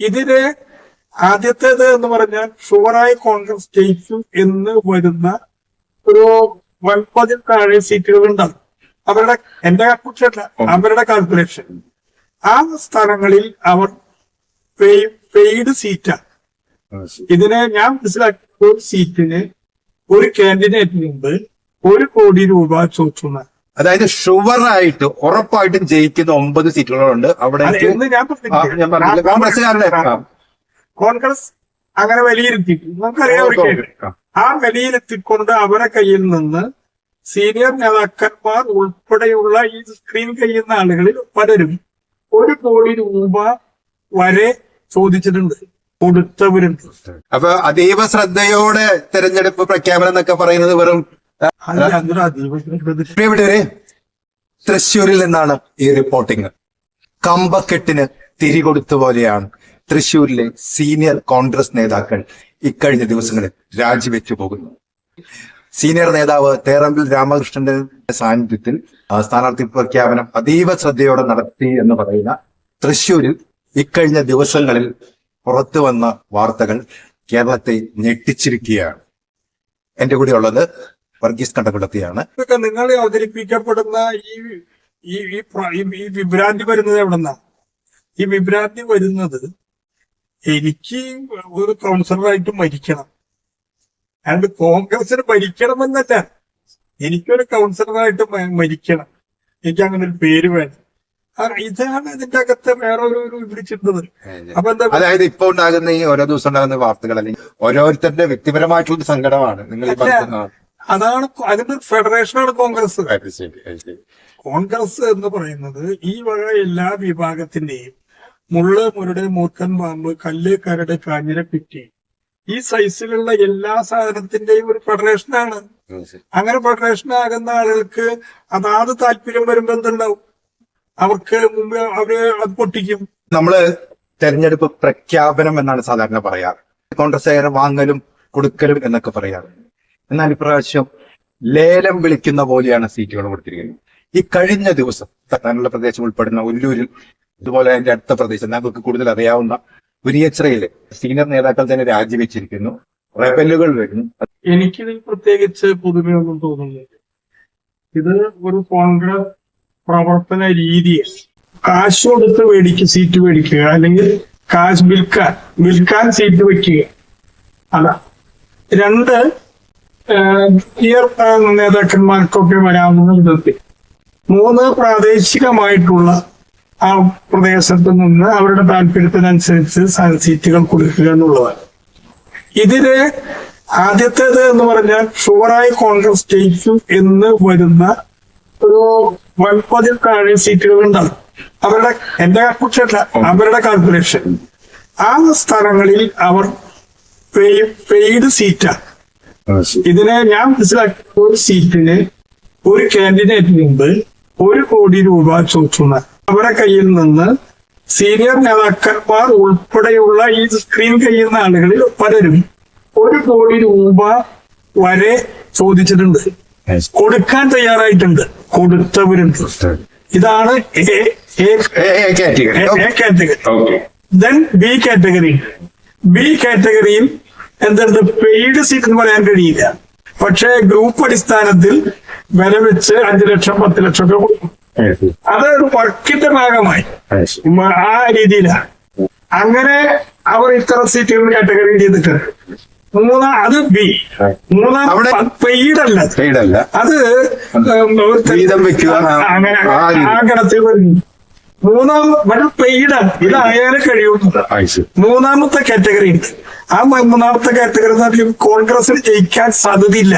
ഇതിൽ ആദ്യത്തേത് എന്ന് പറഞ്ഞാൽ ഷുവറായി കോൺഗ്രസ് ജയിക്കും എന്ന് വരുന്ന ഒരു വൻപതിൽ താഴെ സീറ്റുകൾ ഉണ്ടാകും അവരുടെ എന്റെ കുറ്റല്ല അവരുടെ കാൽക്കുലേഷൻ ആ സ്ഥലങ്ങളിൽ അവർ പെയ്ഡ് സീറ്റാണ് ഇതിനെ ഞാൻ മനസ്സിലാക്കിയ ഒരു സീറ്റിന് ഒരു കാൻഡിഡേറ്റിനുണ്ട് ഒരു കോടി രൂപ ചോദിച്ചു അതായത് ഷുവർ ആയിട്ട് ഉറപ്പായിട്ടും ജയിക്കുന്ന ഒമ്പത് സീറ്റുകളുണ്ട്. അവിടെ. കോൺഗ്രസ്സുകാരുടെ കോൺഗ്രസ് അങ്ങനെ വിലയിരുത്തി നമുക്കറിയാം. ആ. വിലയിരുത്തിക്കൊണ്ട് അവരെ കയ്യിൽ നിന്ന് സീനിയർ നേതാക്കന്മാർ ഉൾപ്പെടെയുള്ള ഈ സ്ക്രീൻ കഴിയുന്ന ആളുകളിൽ പലരും ഒരു കോടി രൂപ വരെ ചോദിച്ചിട്ടുണ്ട്. കൊടുത്തവരുണ്ട്. അപ്പൊ അതീവ ശ്രദ്ധയോടെ തെരഞ്ഞെടുപ്പ് പ്രഖ്യാപനം എന്നൊക്കെ പറയുന്നത് വെറും പ്രിയപ്പെട്ടവരെ തൃശ്ശൂരിൽ നിന്നാണ് ഈ റിപ്പോർട്ടിംഗ് കമ്പക്കെട്ടിന് തിരികൊടുത്ത പോലെയാണ് തൃശ്ശൂരിലെ സീനിയർ കോൺഗ്രസ് നേതാക്കൾ ഇക്കഴിഞ്ഞ ദിവസങ്ങളിൽ രാജിവെച്ചു പോകുന്നു സീനിയർ നേതാവ് തേറമ്പിൽ രാമകൃഷ്ണന്റെ സാന്നിധ്യത്തിൽ സ്ഥാനാർത്ഥി പ്രഖ്യാപനം അതീവ ശ്രദ്ധയോടെ നടത്തി എന്ന് പറയുന്ന തൃശ്ശൂരിൽ ഇക്കഴിഞ്ഞ ദിവസങ്ങളിൽ പുറത്തു വന്ന വാർത്തകൾ കേരളത്തെ ഞെട്ടിച്ചിരിക്കുകയാണ്. എന്റെ കൂടെ ഉള്ളത് വർഗീസ് കണ്ടകുളത്തിയാണ് ഇതൊക്കെ നിങ്ങൾ അവതരിപ്പിക്കപ്പെടുന്ന ഈ ഈ ഈ വിഭ്രാന്തി വരുന്നത് എവിടെന്നാ? ഈ വിഭ്രാന്തി വരുന്നത് എനിക്ക് ഒരു കൗൺസിലറായിട്ട് മരിക്കണം. അയാണ്ട് കോൺഗ്രസിന് ഭരിക്കണമെന്നല്ല. എനിക്കൊരു കൗൺസിലറായിട്ട് മരിക്കണം. എനിക്ക് അങ്ങനെ ഒരു പേര് വേണം. ആ, ഇതാണ് ഇതിന്റെ അകത്ത് വേറെ ഒരു ഒരു വിളിച്ചിരുന്നത് അപ്പൊ എന്താ അതായത് ഇപ്പൊ ഉണ്ടാകുന്ന ഈ ഓരോ ദിവസം ഉണ്ടാകുന്ന വാർത്തകൾ അല്ലെങ്കിൽ ഓരോരുത്തരുടെ വ്യക്തിപരമായിട്ടുള്ള സങ്കടമാണ് നിങ്ങൾ അതാണ് അതിന്റെ ഫെഡറേഷനാണ് കോൺഗ്രസ്. കോൺഗ്രസ് എന്ന് പറയുന്നത് ഈ വക എല്ലാ വിഭാഗത്തിന്റെയും മുള്ള് മുരുടെ മൂർക്കൻ പാമ്പ് കല്ല് കരട് പിറ്റി ഈ സൈസിലുള്ള എല്ലാ സാധനത്തിന്റെയും ഒരു ഫെഡറേഷനാണ്. അങ്ങനെ ഫെഡറേഷൻ ആകുന്ന ആളുകൾക്ക് അതാത് താല്പര്യം വരുമ്പോ എന്തുണ്ടാവും? അവർക്ക് മുമ്പ് അവർ അത് പൊട്ടിക്കും. നമ്മൾ തെരഞ്ഞെടുപ്പ് പ്രഖ്യാപനം എന്നാണ് സാധാരണ പറയാറ്. കോൺഗ്രസ് വാങ്ങലും കൊടുക്കലും എന്നൊക്കെ പറയാറ്. എന്നാൽ ഇപ്രാവശ്യം ലേലം വിളിക്കുന്ന പോലെയാണ് സീറ്റുകൾ കൊടുത്തിരിക്കുന്നത്. ഈ കഴിഞ്ഞ ദിവസം തട്ടാനുള്ള പ്രദേശം ഉൾപ്പെടുന്ന ഒല്ലൂരിൽ ഇതുപോലെ അതിന്റെ അടുത്ത പ്രദേശം ഞങ്ങൾക്ക് കൂടുതൽ അറിയാവുന്ന ഉരിയച്ചറയിൽ സീനിയർ നേതാക്കൾ തന്നെ രാജിവെച്ചിരിക്കുന്നു. റെബലുകൾ വരുന്നു. എനിക്ക് പ്രത്യേകിച്ച് പുതുമയൊന്നും തോന്നുന്നില്ല. ഇത് ഒരു കോൺഗ്രസ് പ്രവർത്തന രീതിയാണ് കാശ് കൊടുത്ത് മേടിക്കുക സീറ്റ് മേടിക്കുക അല്ലെങ്കിൽ കാശ് വിൽക്കാൻ വിൽക്കാൻ സീറ്റ് വെക്കുക. അതാ രണ്ട് ഇയർ നേതാക്കന്മാർക്കൊക്കെ വരാവുന്ന വിധത്തിൽ മൂന്ന് പ്രാദേശികമായിട്ടുള്ള ആ പ്രദേശത്ത് നിന്ന് അവരുടെ താല്പര്യത്തിനനുസരിച്ച് സീറ്റുകൾ കൊടുക്കുക എന്നുള്ളതാണ്. ഇതിൽ ആദ്യത്തേത് എന്ന് പറഞ്ഞാൽ ഷുവറായി കോൺഗ്രസ് ജയിക്കും എന്ന് വരുന്ന ഒരു വൻപതിൽ താഴെ സീറ്റുകൾ ഉണ്ടാകും. അവരുടെ എന്റെ കാൽക്കുലേഷൻ അവരുടെ കാൽക്കുലേഷൻ ആ സ്ഥലങ്ങളിൽ അവർ പെയ്ഡ് സീറ്റാണ് ഇതിനെ ഞാൻ മനസ്സിലാക്കിയ ഒരു സീറ്റിന് ഒരു കാൻഡിഡേറ്റിനുണ്ട് ഒരു കോടി രൂപ ചോദിക്കുന്ന അവരുടെ കയ്യിൽ നിന്ന് സീനിയർ നേതാക്കന്മാർ ഉൾപ്പെടെയുള്ള ഈ സ്ക്രീൻ കഴിയുന്ന ആളുകളിൽ പലരും ഒരു കോടി രൂപ വരെ ചോദിച്ചിട്ടുണ്ട്. കൊടുക്കാൻ തയ്യാറായിട്ടുണ്ട്. കൊടുത്തവരുണ്ട്. ഇതാണ് A category then B category B കാറ്റഗറിയിൽ എന്തുണ്ട് പെയ്ഡ് സീറ്റ് എന്ന് പറയാൻ കഴിയില്ല പക്ഷേ ഗ്രൂപ്പ് അടിസ്ഥാനത്തിൽ വില വെച്ച് അഞ്ചു ലക്ഷം പത്ത് ലക്ഷം ഒക്കെ കൊടുക്കും അത് ഒരു വർക്കിന്റെ ഭാഗമായി ആ രീതിയിലാണ് അങ്ങനെ അവർ ഇത്ര സീറ്റുകൾ കാറ്റഗറി ചെയ്തിട്ട് മൂന്നാം അത് ബി മൂന്നാം പെയ്ഡല്ല പെയ്ഡ് അല്ല പെയ്ഡല്ല അത് ഒരു വീതം വെക്കുക. അങ്ങനെ ആ രീതി. ആ ഗണത്തിൽ വരുന്നു മൂന്നാം ഇവിടെ പെയ്ഡാണ് ഇതായാലേ കഴിയുള്ളൂ മൂന്നാമത്തെ കാറ്റഗറി ഉണ്ട്. ആ മൂന്നാമത്തെ കാറ്റഗറി എന്ന് പറഞ്ഞാൽ കോൺഗ്രസിന് ജയിക്കാൻ സാധ്യതയില്ല.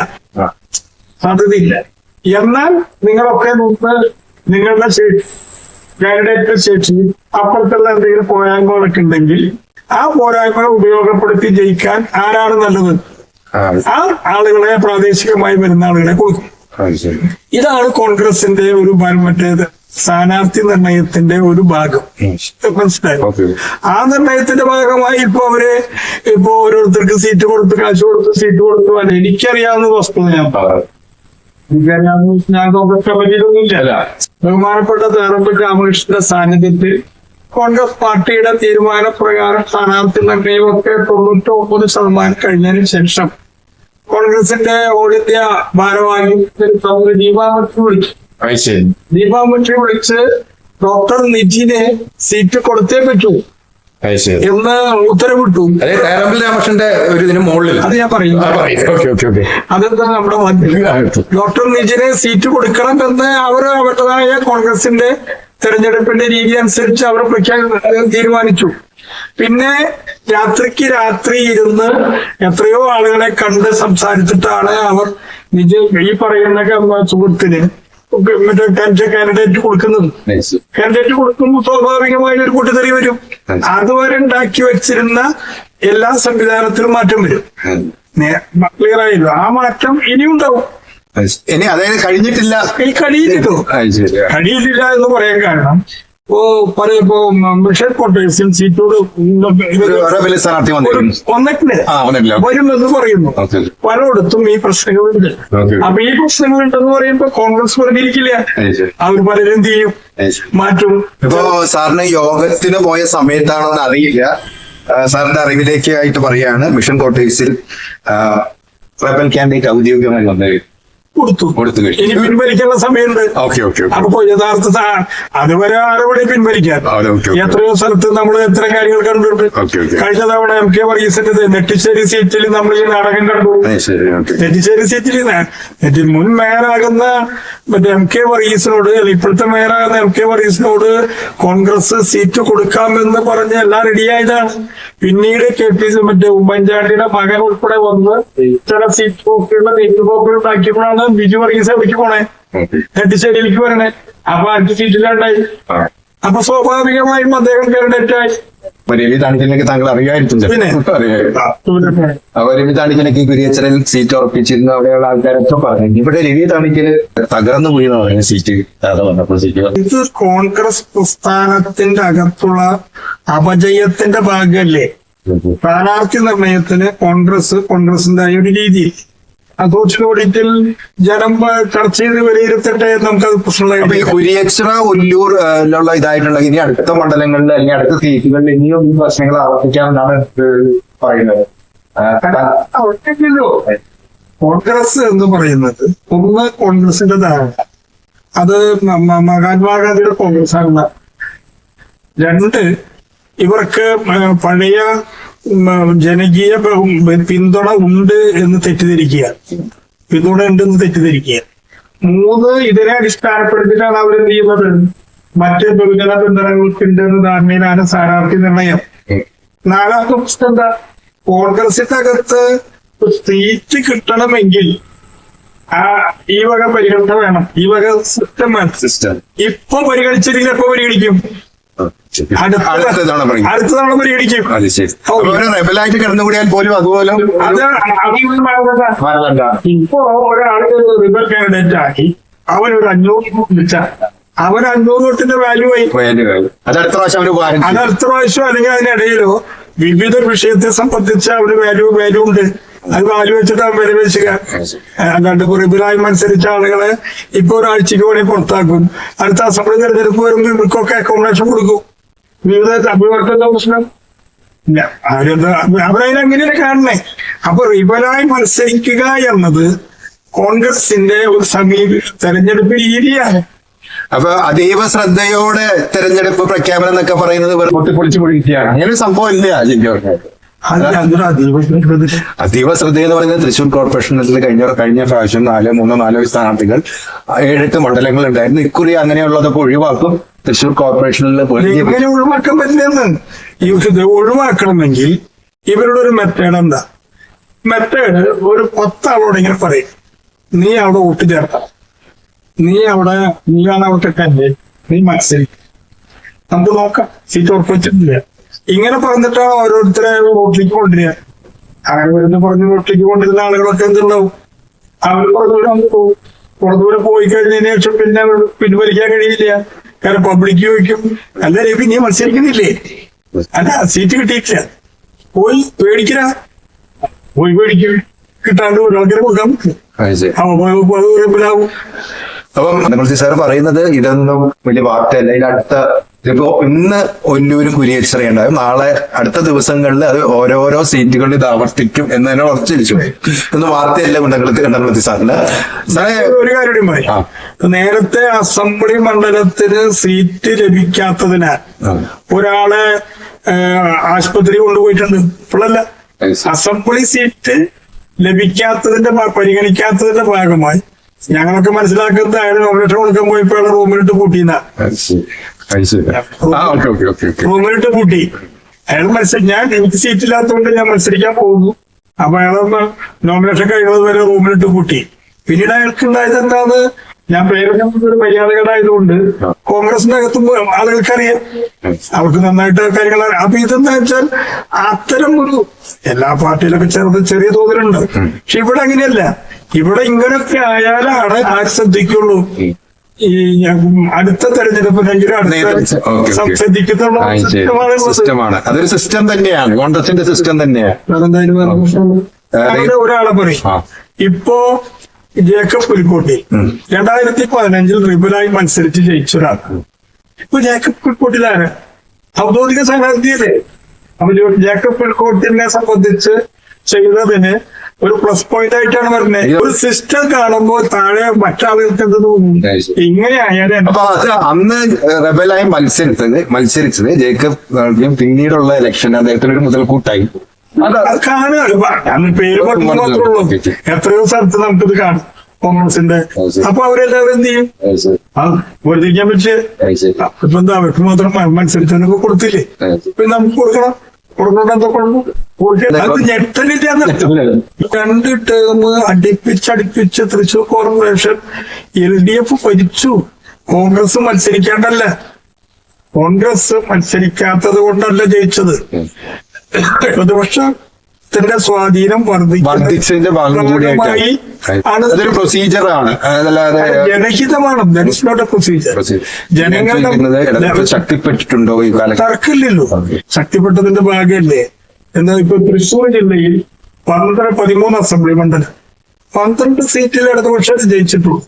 സാധ്യതയില്ല. എന്നാൽ നിങ്ങളൊക്കെ മുമ്പ് നിങ്ങളുടെ ശേഷി കാൻഡിഡേറ്റ് ശേഷി അപ്പുറത്തുള്ള എന്തെങ്കിലും പോരായ്മകളൊക്കെ ഉണ്ടെങ്കിൽ ആ പോരായ്മകൾ ഉപയോഗപ്പെടുത്തി ജയിക്കാൻ ആരാണ് നല്ലത്? ആ. ആളുകളെ പ്രാദേശികമായി വരുന്ന ആളുകളെ കൊടുക്കും ഇതാണ് കോൺഗ്രസിന്റെ ഒരു മറ്റേത് സ്ഥാനാർത്ഥി നിർണയത്തിന്റെ ഒരു ഭാഗം. മനസ്സിലായോ. ആ നിർണയത്തിന്റെ ഭാഗമായി ഇപ്പൊ അവർ ഇപ്പൊ ഓരോരുത്തർക്ക് സീറ്റ് കൊടുത്ത് കാശ് കൊടുത്ത് സീറ്റ് കൊടുത്തു അല്ല എനിക്കറിയാവുന്ന വസ്തുത ഞാൻ പറയാം എനിക്കറിയാവുന്ന ഞാൻ കോൺഗ്രസ് കമ്മിറ്റിയിലൊന്നും ഇല്ല ബഹുമാനപ്പെട്ട തേറമ്പ് രാമകൃഷ്ണന്റെ സാന്നിധ്യത്തിൽ കോൺഗ്രസ് പാർട്ടിയുടെ തീരുമാനപ്രകാരം സ്ഥാനാർത്ഥി നിർണയമൊക്കെ തൊണ്ണൂറ്റി ഒമ്പത് ശതമാനം കഴിഞ്ഞതിന് ശേഷം കോൺഗ്രസിന്റെ ഓൾ ഇന്ത്യ ഭാരവാഹി ദീപാമറ്റി വിളിച്ചു. അത് ശരി. വിളിച്ച് ഡോക്ടർ നിജിനെ സീറ്റ് കൊടുത്തേ പറ്റൂ. എന്ന് ഉത്തരവിട്ടു. രാമകൃഷ്ണന്റെ ഒരു ഇതിന് മുകളിൽ. അത് ഞാൻ പറയും. Okay okay okay. അതെന്താ നമ്മുടെ ഡോക്ടർ നിജിനെ സീറ്റ് കൊടുക്കണം എന്ന് അവർ അവരുടേതായ കോൺഗ്രസിന്റെ തെരഞ്ഞെടുപ്പിന്റെ രീതി അനുസരിച്ച് അവർ പ്രഖ്യാപനം തീരുമാനിച്ചു. പിന്നെ രാത്രിക്ക് രാത്രി ഇരുന്ന് എത്രയോ ആളുകളെ കണ്ട് സംസാരിച്ചിട്ടാണ് അവർ നിജ ഈ പറയുന്ന സുഹൃത്തിന് മറ്റേ കാൻഡിഡേറ്റ് കൊടുക്കുന്നത്. കാൻഡിഡേറ്റ് കൊടുക്കുമ്പോൾ സ്വാഭാവികമായി ഒരു കൂട്ടുതറി വരും. അതുവരെ ഉണ്ടാക്കി വെച്ചിരുന്ന എല്ലാ സംവിധാനത്തിലും മാറ്റം വരും. ക്ലിയർ ആയില്ലോ? ആ മാറ്റം ഇനിയും ഉണ്ടാവും. ഇനി അതായത് കഴിഞ്ഞിട്ടില്ല. ഈ കഴിയില്ലോ. കഴിയില്ല എന്ന് പറയാൻ കാരണം മിഷൻ സീറ്റോട് വരുമെന്ന് പറയുന്നു. പലയിടത്തും ഈ പ്രശ്നങ്ങളുണ്ട്. അപ്പൊ ഈ പ്രശ്നങ്ങളുണ്ടെന്ന് പറയുമ്പോ കോൺഗ്രസ് ശരി. അവർ പലരും എന്ത് ചെയ്യും? മാറ്റും. ഇപ്പോ സാറിന് യോഗത്തിന് പോയ സമയത്താണെന്ന് അറിയില്ല. സാറിന്റെ അറിവിലേക്ക് ആയിട്ട് പറയാണ്. മിഷൻ കോട്ടേഴ്സിൽ റബൽ ക്യാൻഡിഡേറ്റ് ഔദ്യോഗികമായി വന്നത് കൊടുത്തു. കൊടുത്തു. ഇനി പിൻവലിക്കാനുള്ള സമയമുണ്ട്. ഓക്കെ ഓക്കെ അപ്പൊ യഥാർത്ഥ അതുവരെ ആരോടെ പിൻവലിക്കാൻ. എത്രയോ സ്ഥലത്ത് നമ്മൾ എത്ര കാര്യങ്ങൾ കണ്ടിട്ടുണ്ട്. കഴിഞ്ഞ തവണ എം കെ വർഗീസിന്റെ നെട്ടിശ്ശേരി സീറ്റിൽ നമ്മൾ ഈ നാടകം കണ്ടു. നെട്ടിശ്ശേരി ശരി സീറ്റിൽ മുൻ മേയറാകുന്ന മറ്റേ എം കെ വർഗീസിനോട് അല്ലെങ്കിൽ ഇപ്പോഴത്തെ മേയറാകുന്ന എം കെ വർഗീസിനോട് കോൺഗ്രസ് സീറ്റ് കൊടുക്കാമെന്ന് പറഞ്ഞ് എല്ലാം റെഡിയായതാണ്. പിന്നീട് കെ പി സി മറ്റേ ഉമ്മൻചാണ്ടിയുടെ മകൻ ഉൾപ്പെടെ വന്ന് ചില സീറ്റ് പോക്കുള്ള സീറ്റ് പോക്കുകൾ ഉണ്ടാക്കിയപ്പോഴാണ് ബിജു വർഗീസ് എവിടേക്ക് പോണേ? ഹെഡ് സൈഡിലേക്ക് വരണേ. അപ്പൊ അടുത്ത സീറ്റിലുണ്ടായി അപ്പൊ സ്വാഭാവികമായും അദ്ദേഹം കാൻഡിഡേറ്റായി അപ്പൊ രവി താണിക്കലിനൊക്കെ താങ്കൾ? അറിയാമായിരുന്നു അപ്പൊ രവി താണിക്കലൊക്കെ കുരിയച്ചറിൽ സീറ്റ് ഉറപ്പിച്ചിരുന്ന അവിടെയുള്ള ആൾക്കാരൊക്കെ പറഞ്ഞു. ഇവിടെ രവി താണിക്കൽ തകർന്നു പോയി എന്ന് സീറ്റ് വന്നപ്പോൾ സീറ്റ് ഇത് കോൺഗ്രസ് പ്രസ്ഥാനത്തിന്റെ അകത്തുള്ള അപജയത്തിന്റെ ഭാഗമല്ലേ? സ്ഥാനാർത്ഥി നിർണയത്തിന് കോൺഗ്രസ് കോൺഗ്രസിന്റെ ഒരു രീതി അതോറിറ്റിൽ ജനം ചർച്ച ചെയ്ത് വിലയിരുത്തട്ടെ നമുക്കത് ഒല്ലൂർ ഉള്ള പ്രശ്നമുള്ള കുരിയച്ചിറ ഉല്ലൂർ ഇതായിട്ടുള്ള ഇനി അടുത്ത മണ്ഡലങ്ങളിൽ അല്ലെങ്കിൽ അടുത്ത സീറ്റുകളിൽ ഇനിയും ഈ പ്രശ്നങ്ങൾ ആവർത്തിക്കാമെന്നാണ് പറയുന്നത്. ത- കോൺഗ്രസ് എന്ന് പറയുന്നത് ഒന്ന് കോൺഗ്രസിന്റെ ധാരണ അത് മഹാത്മാഗാന്ധിയുടെ കോൺഗ്രസ് ആണ് രണ്ട് ഇവർക്ക് പഴയ ജനകീയ പിന്തുണ ഉണ്ട് എന്ന് തെറ്റിദ്ധരിക്കുക. പിന്തുണ ഉണ്ടെന്ന് തെറ്റിദ്ധരിക്കുക. മൂന്ന് ഇതിനെ അടിസ്ഥാനപ്പെടുത്തിയിട്ടാണ് അവർ എന്ത് ചെയ്യുന്നത്? മറ്റ് ബഹുജന പിന്തുണകൾക്കുണ്ട് എന്ന ധാരണയിലാണ് സ്ഥാനാർത്ഥി നിർണയം. നാലാമത്തെ പ്രശ്നം എന്താ? കോൺഗ്രസിന്റെ അകത്ത് സീറ്റ് കിട്ടണമെങ്കിൽ ആ ഈ വക പരിഗണന വേണം. ഈ വക സിസ്റ്റം വേണം സിസ്റ്റർ ഇപ്പൊ പരിഗണിച്ചില്ലെങ്കിൽ എപ്പോ പരിഗണിക്കും. അടുത്ത തവണ പരിഗണിക്കും റെബലായിട്ട് കിടന്നുകൂടിയാൽ പോലും അതുപോലെ. ഇപ്പോ ഒരാൾക്ക് റിബൽ കാൻഡിഡേറ്റ് ആക്കി അവനൊരു അഞ്ഞൂറ് വിളിച്ച അവൻ അഞ്ഞൂറ് വോട്ടിന്റെ വാല്യൂ ആയി. അത് അടുത്ത പ്രാവശ്യം അല്ലെങ്കിൽ അതിനിടയിലോ വിവിധ വിഷയത്തെ സംബന്ധിച്ച് അവർ വാല്യൂ വാല്യൂ ഉണ്ട്. അത് ആലോചിച്ചിട്ടാണ് വെച്ചുക അല്ലാണ്ട് കുറിബിലായി മത്സരിച്ച ആളുകളെ ഇപ്പൊ ഒരാഴ്ചക്ക് വേണി പുറത്താക്കും. അടുത്ത അസംബ്ലി തെരഞ്ഞെടുപ്പ് വരുമ്പോൾ ഇവർക്കൊക്കെ അക്കോമഡേഷൻ കൊടുക്കും. വിവിധ അഭിവർത്തന പ്രശ്നം. ഇല്ല അവരെന്താ കാണണേ അപ്പൊ റിബലായി മത്സരിക്കുക എന്നത് കോൺഗ്രസിന്റെ ഒരു സമീപ തെരഞ്ഞെടുപ്പ് രീതിയാണ്. അപ്പൊ അതീവ ശ്രദ്ധയോടെ തെരഞ്ഞെടുപ്പ് പ്രഖ്യാപനം എന്നൊക്കെ പറയുന്നത് പൊട്ടിപ്പൊളിച്ചു പൊഴിക്കുകയാണ് അങ്ങനെ ഒരു സംഭവം ഇല്ല ജിങ്കി പറഞ്ഞത് അതീവ ശ്രദ്ധ എന്ന് പറയുന്നത് തൃശ്ശൂർ കോർപ്പറേഷനിൽ കഴിഞ്ഞ കഴിഞ്ഞ പ്രാവശ്യം നാല് മൂന്നോ നാലോ സ്ഥാനാർത്ഥികൾ ഏഴെട്ട് മണ്ഡലങ്ങൾ ഉണ്ടായിരുന്നു. ഇക്കുറി അങ്ങനെയുള്ളതൊക്കെ ഒഴിവാക്കും തൃശൂർ കോർപ്പറേഷനിൽ ഒഴിവാക്കാൻ പറ്റില്ലെന്ന് ഇത് ഒഴിവാക്കണമെങ്കിൽ ഇവരുടെ ഒരു മെത്തേഡ് എന്താ? മെത്തേഡ് ഒരു പത്താളോട് ഇങ്ങനെ പറയും. നീ അവിടെ വോട്ട് ചേർത്ത. നീ അവിടെ നീയാണ് അവിടെ നീ മത്സരിക്കും. നമുക്ക് നോക്കാം. സീറ്റ് ഉറപ്പിച്ചിട്ടില്ല ഇങ്ങനെ പറഞ്ഞിട്ടാണ് ഓരോരുത്തരെ വോട്ടിലേക്ക് കൊണ്ടുവരിക അങ്ങനെ വരുന്ന പറഞ്ഞ് വോട്ടിലേക്ക് കൊണ്ടിരുന്ന ആളുകളൊക്കെ എന്തുണ്ടാവും അവർ പുറത്തുകൂടെ പോകും പുറത്തുകൂടെ പോയി കഴിഞ്ഞതിന് ശേഷം പിന്നെ പിൻവലിക്കാൻ കഴിയില്ല കാരണം പബ്ലിക് ചോദിക്കും അല്ല രവി നീ മത്സരിക്കുന്നില്ലേ അല്ല സീറ്റ് കിട്ടിയിട്ടില്ല പോയി പേടിക്കണ പോയി പേടിക്കും കിട്ടാണ്ട് ഒരാൾക്കാരെ കൊടുക്കാൻ അപ്പം അപ്പം നിങ്ങൾ സാർ പറയുന്നത് ഇതൊന്നും വലിയ വാർത്തയല്ല ഇതിൽ അടുത്ത ഇപ്പോ ഇന്ന് ഒന്നൂരും കുരിയച്ചറിയുണ്ടാവും നാളെ അടുത്ത ദിവസങ്ങളിൽ അത് ഓരോരോ സീറ്റുകളിൽ ഇത് ആവർത്തിക്കും എന്ന് തന്നെ ഉറച്ചിരിച്ചു ഇന്ന് വാർത്തയല്ല ഗുണങ്ങൾക്ക് കണ്ടകുളത്തി സാറിന് ഒരു കാര്യം നേരത്തെ അസംബ്ലി മണ്ഡലത്തിന് സീറ്റ് ലഭിക്കാത്തതിനാൽ ഒരാളെ ആശുപത്രി കൊണ്ടുപോയിട്ടുണ്ട്. ഇപ്പോഴല്ല. അസംബ്ലി സീറ്റ് ലഭിക്കാത്തതിന്റെ പരിഗണിക്കാത്തതിന്റെ ഭാഗമായി ഞങ്ങളൊക്കെ മനസ്സിലാക്കുന്നത് അയാൾ നോമിനേഷൻ കൊടുക്കാൻ പോയപ്പോൾ റൂമിലിട്ട് ശരി. ആ ഓക്കെ ഓക്കെ ഓക്കെ ഓക്കെ. റൂമിലിട്ട് കൂട്ടി. അയാൾ മത്സരം ഞാൻ എനിക്ക് സീറ്റ് ഇല്ലാത്തതുകൊണ്ട് ഞാൻ മത്സരിക്കാൻ പോകുന്നു. അപ്പൊ അയാളൊന്ന് നോമിനേഷൻ കഴിയുന്നത് വരെ റൂമിലിട്ട് കൂട്ടി. പിന്നീട് അയാൾക്ക് ഉണ്ടായത് എന്താന്ന്? ഞാൻ പേരൊക്കെ ഒരു മര്യാദകളായതുകൊണ്ട് കോൺഗ്രസിന്റെ അകത്തും ആളുകൾക്കറിയാം. അവർക്ക് നന്നായിട്ട് കാര്യങ്ങൾ അറിയാം. അപ്പൊ ഇതെന്താ വെച്ചാൽ അത്തരം ഒരു എല്ലാ പാർട്ടിയിലൊക്കെ ചെറുത് ചെറിയ തോതിലുണ്ട്. പക്ഷെ ഇവിടെ അങ്ങനെയല്ല. ഇവിടെ ഇങ്ങനെയൊക്കെ ആയാലാണ് ആര് ശ്രദ്ധിക്കുള്ളൂ. ഈ അടുത്ത തെരഞ്ഞെടുപ്പിനെങ്കിലും നേതൃത്വം. അടുത്ത ഓക്കെ, ഓക്കെ. സം- ശ്രദ്ധിക്കുന്നുള്ള ആ, ശരി. സിസ്റ്റമാണുള്ളത്. സിസ്റ്റമാണ് അതൊരു സിസ്റ്റം തന്നെയാണ് കോൺഗ്രസിന്റെ സിസ്റ്റം തന്നെയാണ്. ഒരാളെ പറയും ഇപ്പോ ജേക്കബ് പുൽക്കോട്ടി രണ്ടായിരത്തി പതിനഞ്ചിൽ റിബലായി മത്സരിച്ച് ജയിച്ച ഒരാൾ ഇപ്പൊ ജേക്കബ് പുൽക്കോട്ടിലാണ് ഔദ്യോഗിക സ്ഥാനാർത്ഥിയല്ലേ അപ്പൊ ജേക്കബ് പുൽക്കോട്ടിനെ സംബന്ധിച്ച് ചെയ്തതിന് ഒരു പ്ലസ് പോയിന്റ് ആയിട്ടാണ് പറഞ്ഞത് ഒരു സിസ്റ്റം കാണുമ്പോൾ താഴെ മറ്റാളുകൾക്ക് എന്ത് തോന്നും? അത് ഇങ്ങനെ ആയാലും അപ്പൊ അത് അന്ന് റെബലായി മത്സരിച്ചത് മത്സരിച്ചത് ജേക്കബ് പിന്നീടുള്ള ഇലക്ഷൻ അദ്ദേഹത്തിന് ഒരു മുതൽക്കൂട്ടായി അത് അത് കാണുക. പേര് പറഞ്ഞു മാത്രമേ ഉള്ളൂ. എത്രയോ സ്ഥലത്ത് നമുക്കിത് കാണും. കോൺഗ്രസിന്റെ. അപ്പൊ അവരെല്ലാവരും എന്ത് ചെയ്യും? അത് വെറുതിരിക്കാൻ പറ്റിയ ഇപ്പൊ എന്താ അവർക്ക് മാത്രം മത്സരിച്ചവനൊക്കെ കൊടുത്തില്ലേ? പിന്നെ നമുക്ക് കൊടുക്കണം. അത് ഞെട്ടലില്ല. രണ്ട് term അടുപ്പിച്ചടുപ്പിച്ച് Thrissur corporation L D F ഭരിച്ചു. കോൺഗ്രസ് മത്സരിക്കാണ്ടല്ല. കോൺഗ്രസ് മത്സരിക്കാത്തത് കൊണ്ടല്ല ജയിച്ചത്. പ്രതിപക്ഷത്തിന്റെ സ്വാധീനം വർദ്ധിച്ചതിന്റെ ഭാഗം ആണ് അതൊരു പ്രൊസീജിയറാണ് അതല്ലാതെ ജനഹിതമാണ്. ചോദിക്കുന്നത് ഇടതുപക്ഷം ശക്തിപ്പെട്ടിട്ടുണ്ടോ ഈ കാലത്ത് തർക്കില്ലല്ലോ ശക്തിപ്പെട്ടതിന്റെ ഭാഗമല്ലേ? എന്നാൽ ഇപ്പൊ തൃശ്ശൂർ ജില്ലയിൽ പന്ത്രണ്ട് പതിമൂന്ന് അസംബ്ലി മണ്ഡലം. പന്ത്രണ്ട് സീറ്റിൽ ഇടതുപക്ഷം ജയിച്ചിട്ടുള്ളൂ.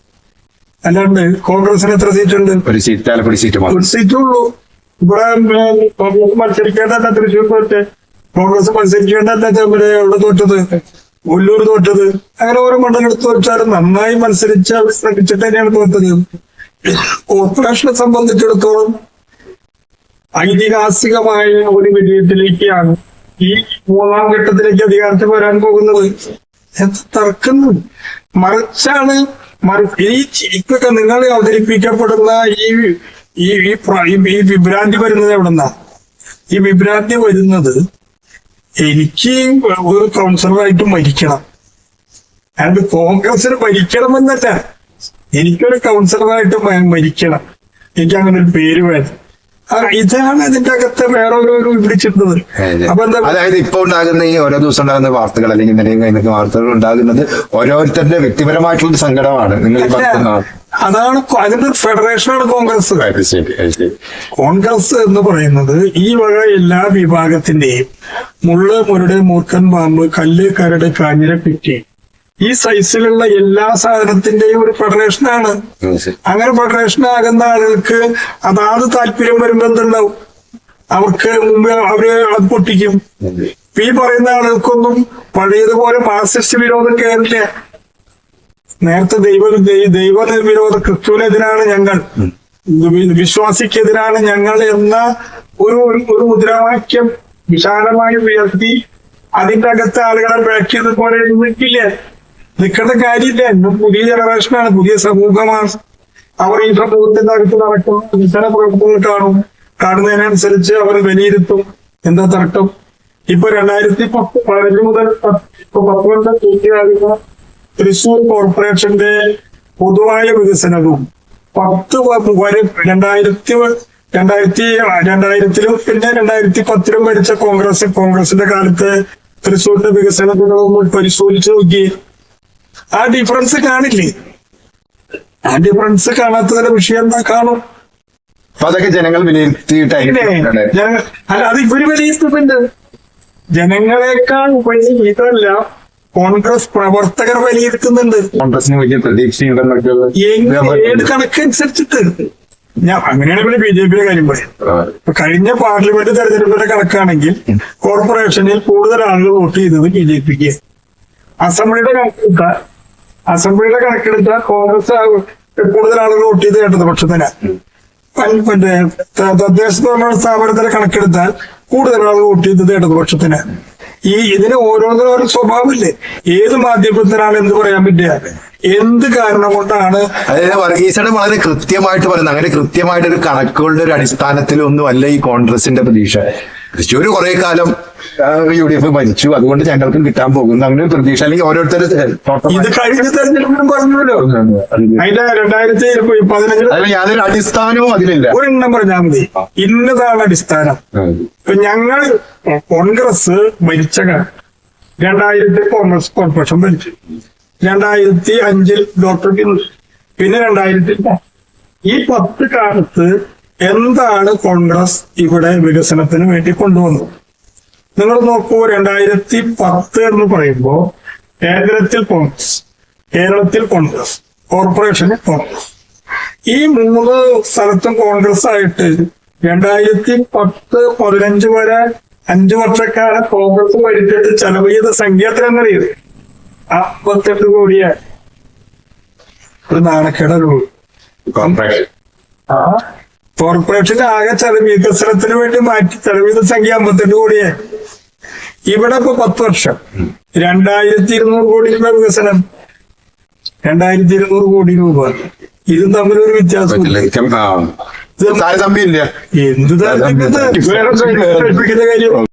അല്ലാണ്ട് കോൺഗ്രസിന് എത്ര സീറ്റുണ്ട്? ഒരു സീറ്റ് ഒരു സീറ്റുള്ളൂ ഇവിടെ മത്സരിക്കേണ്ട തൃശ്ശൂർ തോറ്റ് കോൺഗ്രസ് മത്സരിക്കേണ്ടല്ല ഇവിടെ എവിടെ തോറ്റത്? ഒല്ലൂർ തോറ്റത്. അങ്ങനെ ഓരോ മണ്ഡലം എടുത്ത് തോറ്റാലും നന്നായി മത്സരിച്ച് അവർ ശ്രമിച്ചിട്ട് തന്നെയാണ് തോറ്റത്. കോർപ്പറേഷനെ സംബന്ധിച്ചിടത്തോളം ഐതിഹാസികമായ ഒരു വിജയത്തിലേക്കാണ് ഈ മൂന്നാം ഘട്ടത്തിലേക്ക് അധികാരത്തിൽ വരാൻ പോകുന്നത്. തർക്കുന്നു മറിച്ചാണ് ഇപ്പൊക്കെ നിങ്ങൾ അവതരിപ്പിക്കപ്പെടുന്ന ഈ ഈ വിഭ്രാന്തി വരുന്നത് എവിടെന്നാ? ഈ വിഭ്രാന്തി വരുന്നത് എനിക്ക് ഒരു കൗൺസിലറായിട്ട് മരിക്കണം. അതായത് കോൺഗ്രസിന് ഭരിക്കണമെന്നല്ല എനിക്കൊരു കൗൺസിലറായിട്ട് മരിക്കണം എനിക്ക് അങ്ങനെ ഒരു പേര് വേണം. ഇതാണ് അതിന്റെ അകത്ത് വേറെ ഒരു ഒരു അപ്പൊ എന്താ അതായത് ഇപ്പൊ ഉണ്ടാകുന്ന ഈ ഓരോ ദിവസം ഉണ്ടാകുന്ന വാർത്തകൾ അല്ലെങ്കിൽ വാർത്തകൾ ഉണ്ടാകുന്നത് ഓരോരുത്തരുടെ വ്യക്തിപരമായിട്ടുള്ള സങ്കടമാണ്. നിങ്ങൾ അതാണ് അതിന്റെ ഫെഡറേഷനാണ് കോൺഗ്രസ്. കോൺഗ്രസ് എന്ന് പറയുന്നത് ഈ വക എല്ലാ വിഭാഗത്തിന്റെയും മുള്ള മുരട് മൂർക്കൻ പാമ്പ് കല്ല് കരട് കാഞ്ഞിര പിറ്റി ഈ സൈസിലുള്ള എല്ലാ സാധനത്തിന്റെയും ഒരു ഫെഡറേഷനാണ്. അങ്ങനെ ഫെഡറേഷൻ ആകുന്ന ആളുകൾക്ക് അതാത് താല്പര്യം വരുമ്പോ എന്തുണ്ടാവും? അവർക്ക് മുമ്പ് അവർ അത് പൊട്ടിക്കും. ഈ പറയുന്ന ആളുകൾക്കൊന്നും പഴയതുപോലെ മാർസിസ്റ്റ് വിരോധം കയറില്ല നേരത്തെ ദൈവ ദൈവനിർവിരോധ ദൈവ വിരോധ ക്രിസ്തുവിനെതിരാണ് ഞങ്ങൾ. വിശ്വാസിക്കെതിരാണ് ഞങ്ങൾ എന്ന ഒരു ഒരു- മുദ്രാവാക്യം വിശാലമായി ഉയർത്തി അതിന്റെ അകത്ത് ആളുകളെ ബാക്ക് പോലെ വീട്ടില്ലേ നിൽക്കേണ്ട കാര്യമില്ല. ഇന്ന് പുതിയ ജനറേഷനാണ് പുതിയ സമൂഹമാണ്. അവർ ഈ സമൂഹത്തിന്റെ അകത്ത് നടക്കുന്ന വികസന പ്രവർത്തനങ്ങൾ കാണും. കാണുന്നതിനനുസരിച്ച് അവർ വിലയിരുത്തും. എന്താ തർക്കം? ഇപ്പൊ രണ്ടായിരത്തി പത്ത് പതിനഞ്ച് മുതൽ പത്ത് ഇപ്പൊ പത്തൊൻപത് പൂർത്തിയാകുന്ന തൃശൂർ കോർപ്പറേഷന്റെ പൊതുവായ വികസനവും പത്ത് വരെ രണ്ടായിരത്തി രണ്ടായിരത്തി രണ്ടായിരത്തിലും പിന്നെ രണ്ടായിരത്തി പത്തിലും ഭരിച്ച കോൺഗ്രസ് കോൺഗ്രസിന്റെ കാലത്ത് തൃശൂരിന്റെ വികസനങ്ങളൊന്നും പരിശോധിച്ച് നോക്കി. ആ ഡിഫറൻസ് കാണില്ലേ? ആ ഡിഫറൻസ് കാണാത്തതിന്റെ വിഷയം എന്താ കാണും? അതൊക്കെ ജനങ്ങൾ വിലയിരുത്തിയിട്ടായിരിക്കും അല്ല അത് ഇവർ വിലയിരുത്തുന്നുണ്ട്. ജനങ്ങളെക്കാൾ ഉപരി ഇതല്ല കോൺഗ്രസ് പ്രവർത്തകർ വിലയിരുത്തുന്നുണ്ട്. കോൺഗ്രസിന് വലിയ പ്രതീക്ഷയുണ്ടെന്നൊക്കെ ഏത് കണക്കനുസരിച്ചിട്ട്? ഞാൻ അങ്ങനെയാണ് പിന്നെ ബി ജെ പിയുടെ കാര്യം പറയാം. കഴിഞ്ഞ പാർലമെന്റ് തെരഞ്ഞെടുപ്പിന്റെ കണക്കാണെങ്കിൽ കോർപ്പറേഷനിൽ കൂടുതൽ ആളുകൾ വോട്ട് ചെയ്തത് ബി ജെ പിക്ക്. അസംബ്ലിയുടെ കണക്കെടുത്ത. അസംബ്ലിയുടെ കണക്കെടുത്ത കോൺഗ്രസ് കൂടുതൽ ആളുകൾ വോട്ട് ചെയ്ത് കേട്ടത് പൻ- മറ്റേ തദ്ദേശ സ്ഥാപനത്തിന്റെ കണക്കെടുത്താൽ കൂടുതൽ ആളുകൾ വോട്ട് ചെയ്തത് ഇടതുപക്ഷത്തിനാണ് ഈ ഇതിന് ഓരോന്നിനും ഓരോ സ്വഭാവമില്ലേ? ഏത് മാധ്യമത്തിനാണ് എന്ത് പറയാൻ പറ്റുക എന്ത് കാരണം കൊണ്ടാണ് അതായത് വർഗീസയുടെ വളരെ കൃത്യമായിട്ട് പറയുന്നത് അങ്ങനെ കൃത്യമായിട്ട് ഒരു കണക്കുകളുടെ ഒരു അടിസ്ഥാനത്തിലൊന്നും അല്ല ഈ കോൺഗ്രസിന്റെ പ്രതീക്ഷ. തൃശ്ശൂർ കുറെ കാലം യു ഡി എഫ് ഭരിച്ചു അതുകൊണ്ട് ഞങ്ങൾക്കും കിട്ടാൻ പോകുന്നു. അങ്ങനെ ഒരു പ്രതീക്ഷ. അല്ലെങ്കിൽ ഓരോരുത്തർ ഇത് കഴിഞ്ഞ തെരഞ്ഞെടുപ്പിനും പറഞ്ഞല്ലോ അതിന്റെ രണ്ടായിരത്തി പതിനഞ്ചിൽ അതിൽ യാതൊരു അടിസ്ഥാനവും അതിലില്ല. ഒരെണ്ണം പറഞ്ഞാൽ മതി. ഇന്നതാണ് അടിസ്ഥാനം. ഇപ്പൊ ഞങ്ങൾ കോൺഗ്രസ് ഭരിച്ച കാലം രണ്ടായിരത്തി കോൺഗ്രസ് കോർപ്പറേഷൻ മരിച്ചു രണ്ടായിരത്തി അഞ്ചിൽ ഡോക്ടർ പിന്നെ രണ്ടായിരത്തി ഈ പത്ത് കാലത്ത് എന്താണ് കോൺഗ്രസ് ഇവിടെ വികസനത്തിന് വേണ്ടി കൊണ്ടുവന്നത്? നിങ്ങൾ നോക്കൂ രണ്ടായിരത്തി പത്ത് എന്ന് പറയുമ്പോൾ കേന്ദ്രത്തിൽ കോൺഗ്രസ് കേരളത്തിൽ കോൺഗ്രസ് കോർപ്പറേഷനിൽ കോൺഗ്രസ്. ഈ മൂന്ന് സ്ഥലത്തും കോൺഗ്രസ് ആയിട്ട് രണ്ടായിരത്തി പത്ത് പതിനഞ്ച് വരെ അഞ്ചു വർഷക്കാലം കോൺഗ്രസ് ഭരിച്ചിട്ട് ചെലവ് ചെയ്ത സംഖ്യ എത്രയെന്നറിയത് അമ്പത്തെട്ട് കോടിയാണ്. ഒരു നാണക്കേടൊരു കോർപ്പറേഷന്റെ ആകെ ചെലവ് വികസനത്തിന് വേണ്ടി മാറ്റി ചെലവ് ചെയ്ത സംഖ്യ അമ്പത്തെട്ട് കോടിയായി ഇവിടെ ഇപ്പൊ പത്ത് വർഷം. രണ്ടായിരത്തി ഇരുന്നൂറ് കോടി രൂപ വികസനം. രണ്ടായിരത്തി ഇരുന്നൂറ് കോടി രൂപ. ഇതും തമ്മിലൊരു വ്യത്യാസം എന്ത് താരതമ്യം? കാര്യം.